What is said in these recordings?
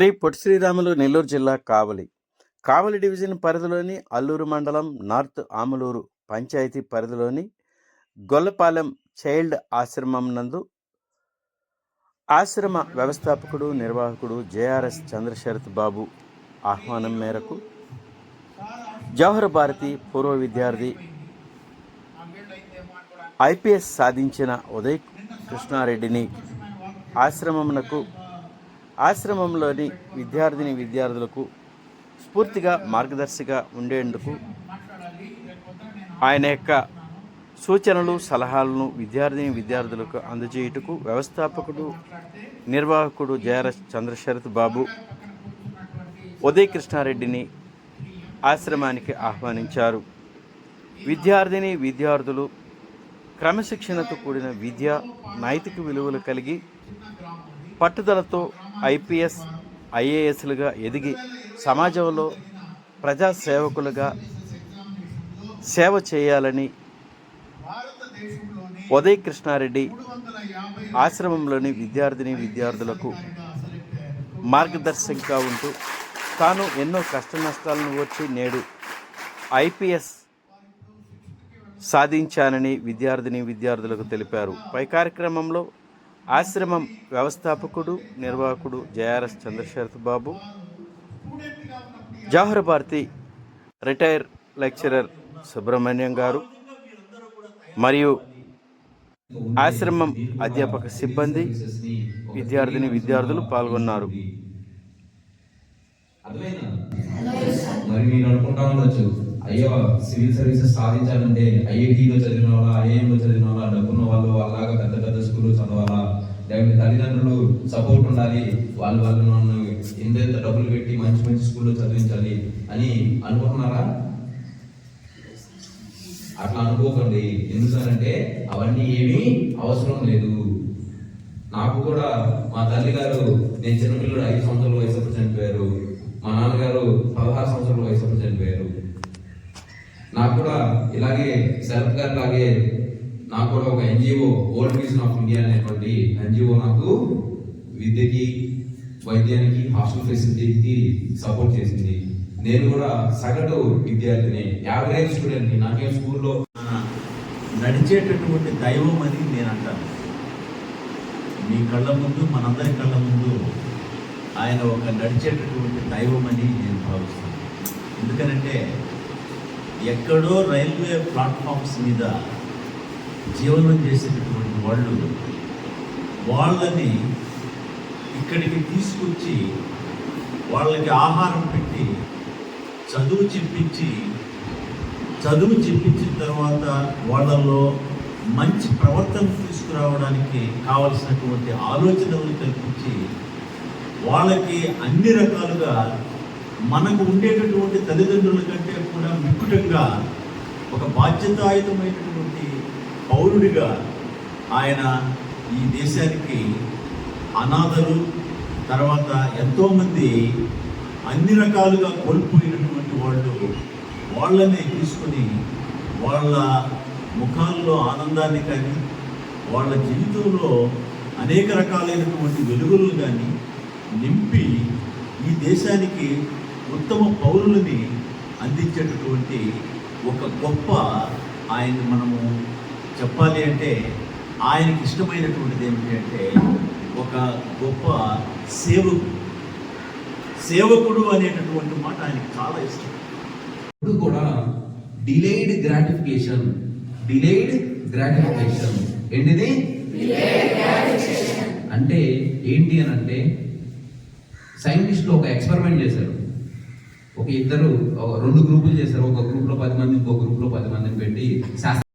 శ్రీ పొట్టి శ్రీరాములు నెల్లూరు జిల్లా కావలి. కావలి డివిజన్ పరిధిలోని అల్లూరు మండలం నార్త్ ఆములూరు పంచాయతీ పరిధిలోని గొల్లపాలెం చైల్డ్ ఆశ్రమం నందు ఆశ్రమ వ్యవస్థాపకుడు నిర్వాహకుడు జేఆర్ఎస్ చంద్రశరత్ బాబు ఆహ్వానం మేరకు జవహర్ భారతి పూర్వ విద్యార్థి ఐపీఎస్ సాధించిన ఉదయ్ కృష్ణారెడ్డిని ఆశ్రమమునకు ఆశ్రమంలోని విద్యార్థిని విద్యార్థులకు స్ఫూర్తిగా మార్గదర్శిగా ఉండేందుకు ఆయన యొక్క సూచనలు సలహాలను విద్యార్థిని విద్యార్థులకు అందజేయుటకు వ్యవస్థాపకుడు నిర్వాహకుడు జయర చంద్రశరత్ బాబు ఉదయ్ కృష్ణారెడ్డిని ఆశ్రమానికి ఆహ్వానించారు. విద్యార్థిని విద్యార్థులు క్రమశిక్షణతో కూడిన విద్య నైతిక విలువలు కలిగి పట్టుదలతో ఐపీఎస్ ఐఏఎస్లుగా ఎదిగి సమాజంలో ప్రజాసేవకులుగా సేవ చేయాలని ఉదయ్ కృష్ణారెడ్డి ఆశ్రమంలోని విద్యార్థిని విద్యార్థులకు మార్గదర్శకంగా ఉంటూ తాను ఎన్నో కష్ట నష్టాలను వచ్చి నేడు ఐపీఎస్ సాధించానని విద్యార్థిని విద్యార్థులకు తెలిపారు. పై కార్యక్రమంలో ఆశ్రమం వ్యవస్థాపకుడు నిర్వాహకుడు JRS Chandrasekhar Babu. Jawahar Bharati retire lecturer Subrahmanyam garu. మరియు ఆశ్రమం అధ్యాపక సిబ్బంది విద్యార్థిని విద్యార్థులు పాల్గొన్నారు. మరి మీరు అనుకుంటా ఉండొచ్చు. అయ్యో సివిల్ సర్వీసెస్ సాధించాలంటే ఐఐటీలో చదివిన వాళ్ళ ఐఐఎంలో చదివిన వాళ్ళ డబ్బున్న వాళ్ళు అలాగా పెద్ద పెద్ద స్కూల్లో చదవాలా? లేకపోతే తల్లిదండ్రులు సపోర్ట్ ఉండాలి. వాళ్ళు వాళ్ళు నన్ను ఎంతెంత డబ్బులు పెట్టి మంచి మంచి స్కూల్లో చదివించాలి అని అనుకుంటున్నారా? అట్లా అనుకోకండి. ఎందుకంటే అవన్నీ ఏమీ అవసరం లేదు. నాకు కూడా మా తల్లిగారు నేను చిన్నపిల్లడు ఐదు సంవత్సరాల వయసు చనిపోయారు. మా నాన్నగారు పదహారు సంవత్సరాల వయసు చనిపోయారు. నాకు కూడా ఇలాగే శరత్ గారు లాగే నాకు కూడా ఒక NGO world vision of India అనేటువంటి ఎన్జిఓ నాకు విద్యకి వైద్యానికి హాస్టల్ ఫెసిలిటీకి సపోర్ట్ చేసింది. నేను కూడా సగటు విద్యార్థిని యావరేజ్ స్టూడెంట్ నాకేం స్కూల్లో నడిచేటటువంటి దైవం అని నేను అంటాను మీ కళ్ళ ముందు మనందరి కళ్ళ ముందు ఆయన ఒక నడిచేటటువంటి దైవం అని నేను భావిస్తాను ఎందుకనంటే ఎక్కడో రైల్వే ప్లాట్ఫామ్స్ మీద జీవనం చేసేటటువంటి వాళ్ళు వాళ్ళని ఇక్కడికి తీసుకొచ్చి వాళ్ళకి ఆహారం పెట్టి చదువు చెప్పించి చదువు చెప్పించిన తర్వాత వాళ్ళల్లో మంచి ప్రవర్తన తీసుకురావడానికి కావలసినటువంటి ఆలోచనలు కల్పించి వాళ్ళకి అన్ని రకాలుగా మనకు ఉండేటటువంటి తల్లిదండ్రుల కంటే కూడా మిక్కుటంగా ఒక బాధ్యతాయుతమైనటువంటి పౌరుడిగా ఆయన ఈ దేశానికి అనాథలు తర్వాత ఎంతోమంది అన్ని రకాలుగా కోల్పోయినటువంటి వాళ్ళు వాళ్ళని తీసుకొని వాళ్ళ ముఖాల్లో ఆనందాన్ని కానీ వాళ్ళ జీవితంలో అనేక రకాలైనటువంటి వెలుగులు కానీ నింపి ఈ దేశానికి ఉత్తమ పౌరులని అందించేటటువంటి ఒక గొప్ప ఆయన మనము చెప్పాలి అంటే ఆయనకి ఇష్టమైనటువంటిది ఏమిటి అంటే ఒక గొప్ప సేవకుడు. సేవకుడు అనేటటువంటి మాట ఆయనకి చాలా ఇష్టం. ఇప్పుడు కూడా డిలేడ్ గ్రాటిఫికేషన్ డిలేడ్ గ్రాటిఫికేషన్ ఏంటిది? అంటే ఏంటి అని అంటే సైంటిస్టులు ఒక ఎక్స్పెరిమెంట్ చేశారు. ఒక ఇద్దరు రెండు గ్రూపులు చేశారు. ఒక గ్రూప్లో పది మంది ఇంకో గ్రూప్లో పది మందిని పెట్టి శాస్త్ర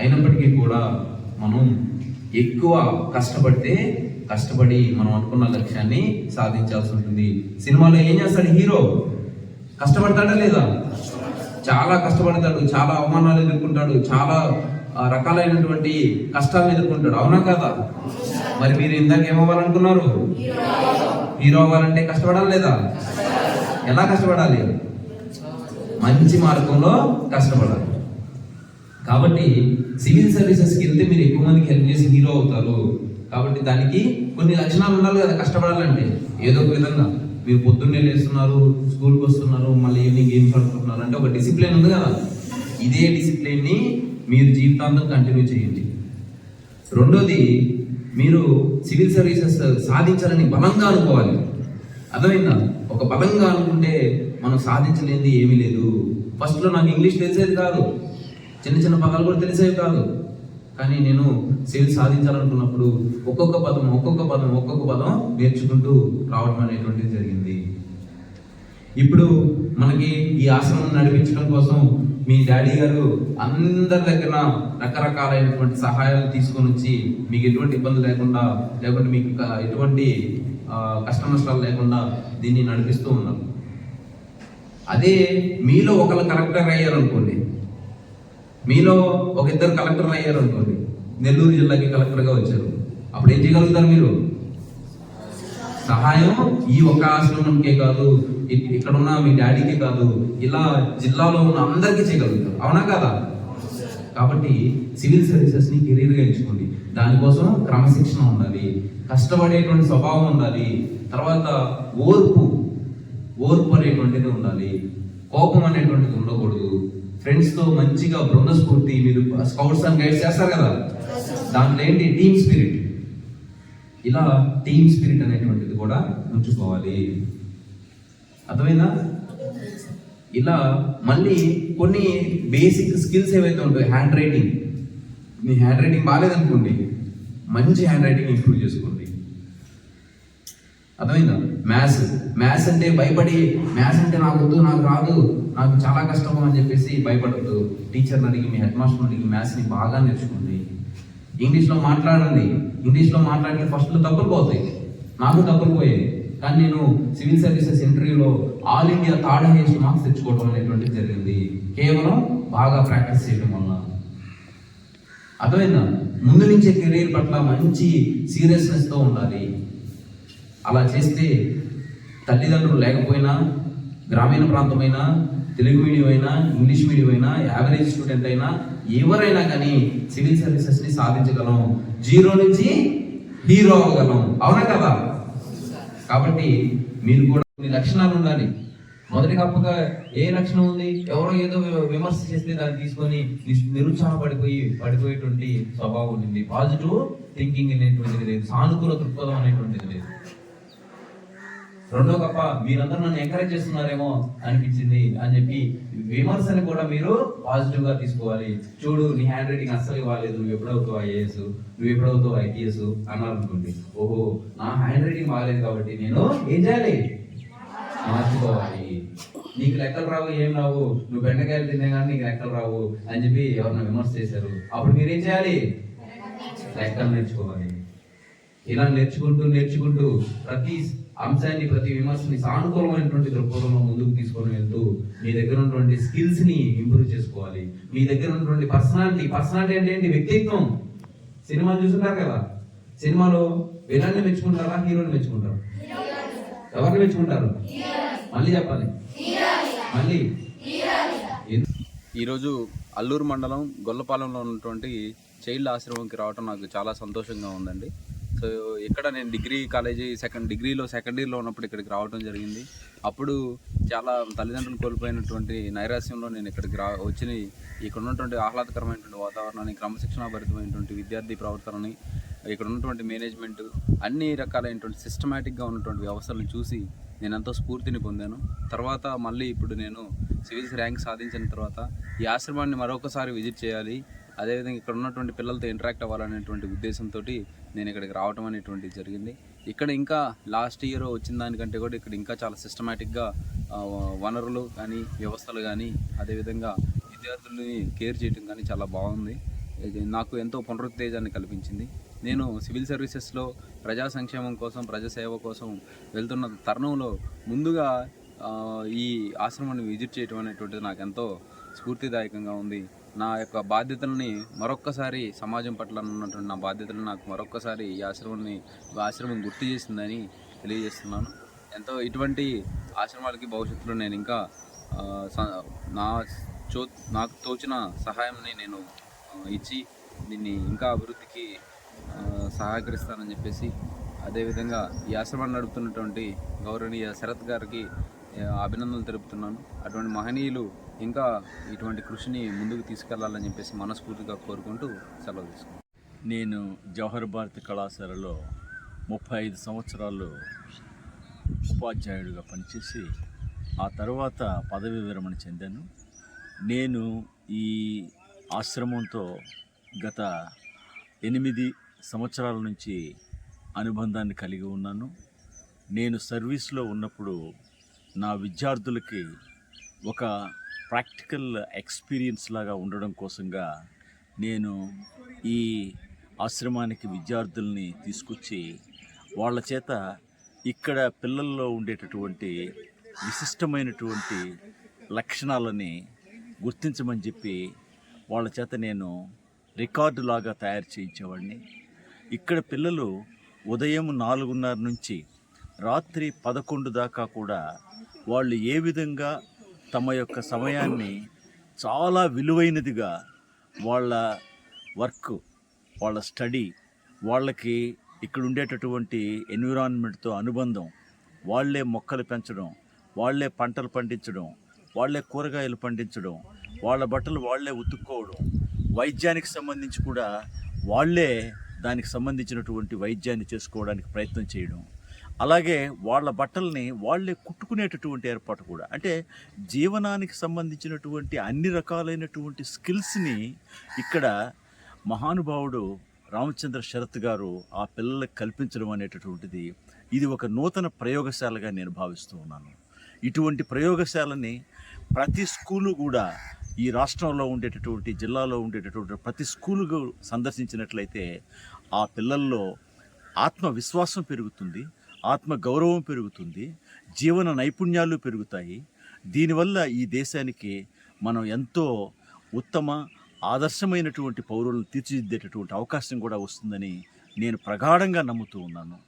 అయినప్పటికీ కూడా మనం ఎక్కువ కష్టపడితే కష్టపడి మనం అనుకున్న లక్ష్యాన్ని సాధించాల్సి ఉంటుంది. సినిమాలో ఏం చేస్తాడు హీరో? కష్టపడతాడా లేదా? చాలా కష్టపడతాడు చాలా అవమానాలు ఎదుర్కొంటాడు చాలా రకాలైనటువంటి కష్టాలను ఎదుర్కొంటాడు. అవునా కదా? మరి మీరు ఇందాక ఏమవ్వాలనుకున్నారు? హీరో అవ్వాలంటే కష్టపడాలి లేదా? ఎలా కష్టపడాలి? మంచి మార్గంలో కష్టపడాలి. కాబట్టి సివిల్ సర్వీసెస్కి వెళ్తే మీరు ఎక్కువ మందికి హెల్ప్ చేసి హీరో అవుతారు. కాబట్టి దానికి కొన్ని లక్షణాలు ఉండాలి కదా కష్టపడాలంటే. ఏదో ఒక విధంగా. మీరు పొద్దున్నే లేస్తున్నారు స్కూల్కి వస్తున్నారు మళ్ళీ ఈవినింగ్ గేమ్స్ ఆడుకుంటున్నారు అంటే ఒక డిసిప్లిన్ ఉంది కదా. ఇదే డిసిప్లిన్ని మీరు జీవితాంతం కంటిన్యూ చేయండి. రెండోది మీరు సివిల్ సర్వీసెస్ సాధించాలని బలంగా అనుకోవాలి. అర్థమైందా? ఒక బలంగా అనుకుంటే మనం సాధించలేనిది ఏమీ లేదు. ఫస్ట్లో నాకు ఇంగ్లీష్ తెలిసేది కాదు. చిన్న చిన్న పదాలు కూడా తెలిసేవి కాదు. కానీ నేను సేల్ సాధించాలనుకున్నప్పుడు ఒక్కొక్క పదం ఒక్కొక్క పదం ఒక్కొక్క పదం నేర్చుకుంటూ రావడం అనేటువంటిది జరిగింది. ఇప్పుడు మనకి ఈ ఆశ్రమం నడిపించడం కోసం మీ డాడీ గారు అందరి దగ్గర రకరకాలైనటువంటి సహాయాలు తీసుకొని వచ్చి మీకు ఎటువంటి ఇబ్బంది లేకుండా లేకుంటే మీకు ఎటువంటి కష్ట నష్టాలు లేకుండా దీన్ని నడిపిస్తూ ఉన్నారు. అదే మీలో ఒకళ్ళు కరెక్టర్ అయ్యారనుకోండి మీలో ఒక ఇద్దరు కలెక్టర్ అయ్యారనుకోండి నెల్లూరు జిల్లాకి కలెక్టర్గా వచ్చారు. అప్పుడు ఏం చేయగలుగుతారు మీరు? సహాయం ఈ ఒక్క ఆశ్రమంకే కాదు ఇక్కడ ఉన్న మీ డాడీకే కాదు ఇలా జిల్లాలో ఉన్న అందరికీ చేయగలుగుతారు. అవునా కదా? కాబట్టి సివిల్ సర్వీసెస్ని కెరీర్గా ఎంచుకోండి. దానికోసం క్రమశిక్షణ ఉండాలి కష్టపడేటువంటి స్వభావం ఉండాలి తర్వాత ఓర్పు ఓర్పు అనేటువంటిది ఉండాలి కోపం అనేటువంటిది ఉండకూడదు. ఫ్రెండ్స్తో మంచిగా బృంద స్ఫూర్తి మీరు స్కౌట్స్ అండ్ గైడ్స్ చేస్తారు కదా? దాంట్లో ఏంటి? Team spirit. ఇలా టీమ్ స్పిరిట్ అనేటువంటిది కూడా ఉంచుకోవాలి. అర్థమైందా? ఇలా మళ్ళీ కొన్ని బేసిక్ స్కిల్స్ ఏవైతే ఉంటాయి హ్యాండ్ రైటింగ్. మీ హ్యాండ్ రైటింగ్ బాగాలేదనుకోండి మంచి హ్యాండ్ రైటింగ్ ఇంప్రూవ్ చేసుకోండి. అర్థమైందా? మ్యాథ్స్. మ్యాథ్స్ అంటే భయపడి మ్యాథ్స్ అంటే నాకు వద్దు నాకు రాదు నాకు చాలా కష్టం అని చెప్పేసి భయపడద్దు. టీచర్ని అడిగి మీ హెడ్ మాస్టర్ని అడిగి మ్యాథ్స్ని బాగా నేర్చుకోండి. ఇంగ్లీష్లో మాట్లాడండి. ఇంగ్లీష్లో మాట్లాడితే ఫస్ట్లో తప్పులు పోతాయి. నాకు తప్పులు పోయాయి. కానీ నేను సివిల్ సర్వీసెస్ ఇంటర్వ్యూలో all India third highest marks తెచ్చుకోవడం అనేటువంటిది జరిగింది. కేవలం బాగా ప్రాక్టీస్ చేయడం వల్ల. అర్థమైందా? ముందు నుంచే కెరీర్ పట్ల మంచి సీరియస్నెస్తో ఉండాలి. అలా చేస్తే తల్లిదండ్రులు లేకపోయినా గ్రామీణ ప్రాంతమైనా తెలుగు మీడియం అయినా ఇంగ్లీష్ మీడియం అయినా యావరేజ్ స్టూడెంట్ అయినా ఎవరైనా కానీ సివిల్ సర్వీసెస్ని సాధించగలం. జీరో నుంచి హీరో అవ్వగలం. అవునా కదా? కాబట్టి మీరు కూడా కొన్ని లక్షణాలు ఉండాలి. మొదటి కాకపోతే ఏ లక్షణం ఉంది? ఎవరో ఏదో విమర్శ చేస్తే దాన్ని తీసుకొని నిరుత్సాహపడిపోయి పడిపోయేటువంటి స్వభావం ఉంది పాజిటివ్ థింకింగ్ అనేటువంటిది లేదు. సానుకూల దృక్పథం అనేటువంటిది లేదు. రెండో గొప్ప మీరందరూ నన్ను ఎంకరేజ్ చేస్తున్నారేమో అనిపించింది అని చెప్పి విమర్శని కూడా మీరు పాజిటివ్గా తీసుకోవాలి. చూడు నీ హ్యాండ్ రైటింగ్ అస్సలు ఇవ్వలేదు. నువ్వు ఎప్పుడవుతావు ఐఏఎస్ నువ్వు ఎప్పుడవుతావు ఐపీఎస్ అన్నారు అనుకోండి ఓహో నా హ్యాండ్ రైటింగ్ బాగాలేదు కాబట్టి నేను ఏం చేయాలి? మార్చుకోవాలి. నీకు లెక్కలు రావు ఏం రావు? నువ్వు బెండకాయలు తినే కానీ నీకు లెక్కలు రావు అని చెప్పి ఎవరిని విమర్శ చేశారు. అప్పుడు మీరేం చేయాలి? లెక్కలు నేర్చుకోవాలి. ఇలా నేర్చుకుంటూ నేర్చుకుంటూ ప్రతి అంశాన్ని ప్రతి విమర్శని సానుకూలమైనటువంటి దృక్పథంలో ముందుకు తీసుకొని వెళ్తూ మీ దగ్గర ఉన్నటువంటి స్కిల్స్ని ఇంప్రూవ్ చేసుకోవాలి. మీ దగ్గర ఉన్నటువంటి పర్సనాలిటీ పర్సనాలిటీ అంటే ఏంటి? వ్యక్తిత్వం. సినిమా చూసుంటారు కదా? సినిమాలో విలన్ని మెచ్చుకుంటారా హీరోని మెచ్చుకుంటారు? ఎవరిని మెచ్చుకుంటారు? మళ్ళీ చెప్పాలి. మళ్ళీ. ఈరోజు అల్లూరు మండలం గొల్లపాలెంలో ఉన్నటువంటి చైల్డ్ ఆశ్రమంకి రావటం నాకు చాలా సంతోషంగా ఉందండి. సో ఇక్కడ నేను డిగ్రీ కాలేజీ సెకండ్ డిగ్రీలో సెకండ్ ఇయర్లో ఉన్నప్పుడు ఇక్కడికి రావడం జరిగింది. అప్పుడు చాలా తల్లిదండ్రులు కోల్పోయినటువంటి నైరాశ్యంలో నేను ఇక్కడికి రా వచ్చి ఇక్కడ ఉన్నటువంటి ఆహ్లాదకరమైనటువంటి వాతావరణాన్ని క్రమశిక్షణాభరితమైనటువంటి విద్యార్థి ప్రవర్తనని ఇక్కడ ఉన్నటువంటి మేనేజ్మెంట్ అన్ని రకాలైనటువంటి సిస్టమేటిక్గా ఉన్నటువంటి వ్యవస్థలను చూసి నేను ఎంతో స్ఫూర్తిని పొందాను. తర్వాత మళ్ళీ ఇప్పుడు నేను సివిల్స్ ర్యాంక్ సాధించిన తర్వాత ఈ ఆశ్రమాన్ని మరొకసారి విజిట్ చేయాలి. అదేవిధంగా ఇక్కడ ఉన్నటువంటి పిల్లలతో ఇంటరాక్ట్ అవ్వాలనేటువంటి ఉద్దేశంతో నేను ఇక్కడికి రావడం అనేటువంటిది జరిగింది. ఇక్కడ ఇంకా లాస్ట్ ఇయర్ వచ్చిన దానికంటే కూడా ఇక్కడ ఇంకా చాలా సిస్టమేటిక్గా వనరులు కానీ వ్యవస్థలు కానీ అదేవిధంగా విద్యార్థుల్ని కేర్ చేయడం కానీ చాలా బాగుంది. నాకు ఎంతో పునరుత్తేజాన్ని కల్పించింది. నేను సివిల్ సర్వీసెస్లో ప్రజా సంక్షేమం కోసం ప్రజాసేవ కోసం వెళ్తున్న తరుణంలో ముందుగా ఈ ఆశ్రమాన్ని విజిట్ చేయడం అనేటువంటిది నాకు ఎంతో స్ఫూర్తిదాయకంగా ఉంది. నా యొక్క బాధ్యతల్ని మరొక్కసారి సమాజం పట్ల ఉన్నటువంటి నా బాధ్యతలను నాకు మరొక్కసారి ఈ ఆశ్రమాన్ని ఆశ్రమం గుర్తు చేసిందని తెలియజేస్తున్నాను. ఎంతో ఇటువంటి ఆశ్రమాలకి భవిష్యత్తులో నేను ఇంకా స- నా చో నాకు తోచిన సహాయంని నేను ఇచ్చి దీన్ని ఇంకా అభివృద్ధికి సహకరిస్తానని చెప్పేసి అదేవిధంగా ఈ ఆశ్రమాన్ని నడుపుతున్నటువంటి గౌరవనీయ శరత్ గారికి అభినందనలు తెలుపుతున్నాను. అటువంటి మహనీయులు ఇంకా ఇటువంటి కృషిని ముందుకు తీసుకెళ్ళాలని చెప్పేసి మనస్ఫూర్తిగా కోరుకుంటూ సెలవు తీసుకున్నాను నేను జవహర్ భారతి కళాశాలలో ముప్పై ఐదు సంవత్సరాలు ఉపాధ్యాయుడిగా పనిచేసి ఆ తర్వాత పదవి విరమణ చెందాను. నేను ఈ ఆశ్రమంతో గత ఎనిమిది సంవత్సరాల నుంచి అనుబంధాన్ని కలిగి ఉన్నాను. నేను సర్వీస్లో ఉన్నప్పుడు నా విద్యార్థులకి ఒక ప్రాక్టికల్ ఎక్స్పీరియన్స్ లాగా ఉండడం కోసంగా నేను ఈ ఆశ్రమానికి విద్యార్థుల్ని తీసుకొచ్చి వాళ్ళ చేత ఇక్కడ పిల్లల్లో ఉండేటటువంటి విశిష్టమైనటువంటి లక్షణాలని గుర్తించమని చెప్పి వాళ్ళ చేత నేను రికార్డు లాగా తయారు చేయించేవాడిని. ఇక్కడ పిల్లలు ఉదయం నాలుగున్నర నుంచి రాత్రి పదకొండు దాకా కూడా వాళ్ళు ఏ విధంగా తమ యొక్క సమయాన్ని చాలా విలువైనదిగా వాళ్ళ వర్క్ వాళ్ళ స్టడీ వాళ్ళకి ఇక్కడ ఉండేటటువంటి ఎన్విరాన్మెంట్తో అనుబంధం వాళ్ళే మొక్కలు పెంచడం వాళ్ళే పంటలు పండించడం వాళ్ళే కూరగాయలు పండించడం వాళ్ళ బట్టలు వాళ్ళే ఉతుక్కోవడం వైద్యానికి సంబంధించి కూడా వాళ్ళే దానికి సంబంధించినటువంటి వైద్యాన్ని చేసుకోవడానికి ప్రయత్నం చేయడం. అలాగే వాళ్ళ బట్టల్ని వాళ్ళే కుట్టుకునేటటువంటి ఏర్పాటు కూడా. అంటే జీవనానికి సంబంధించినటువంటి అన్ని రకాలైనటువంటి స్కిల్స్ని ఇక్కడ మహానుభావుడు రామచంద్ర శరత్ గారు ఆ పిల్లలకు కల్పించడం అనేటటువంటిది ఇది ఒక నూతన ప్రయోగశాలగా నేను భావిస్తూ ఉన్నాను. ఇటువంటి ప్రయోగశాలని ప్రతి స్కూలు కూడా ఈ రాష్ట్రంలో ఉండేటటువంటి జిల్లాలో ఉండేటటువంటి ప్రతి స్కూలు సందర్శించినట్లయితే ఆ పిల్లల్లో ఆత్మవిశ్వాసం పెరుగుతుంది. ఆత్మ గౌరవం పెరుగుతుంది జీవన నైపుణ్యాలు పెరుగుతాయి. దీనివల్ల ఈ దేశానికి మనం ఎంతో ఉత్తమ ఆదర్శమైనటువంటి పౌరులను తీర్చిదిద్దేటటువంటి అవకాశం కూడా వస్తుందని నేను ప్రగాఢంగా నమ్ముతూ ఉన్నాను.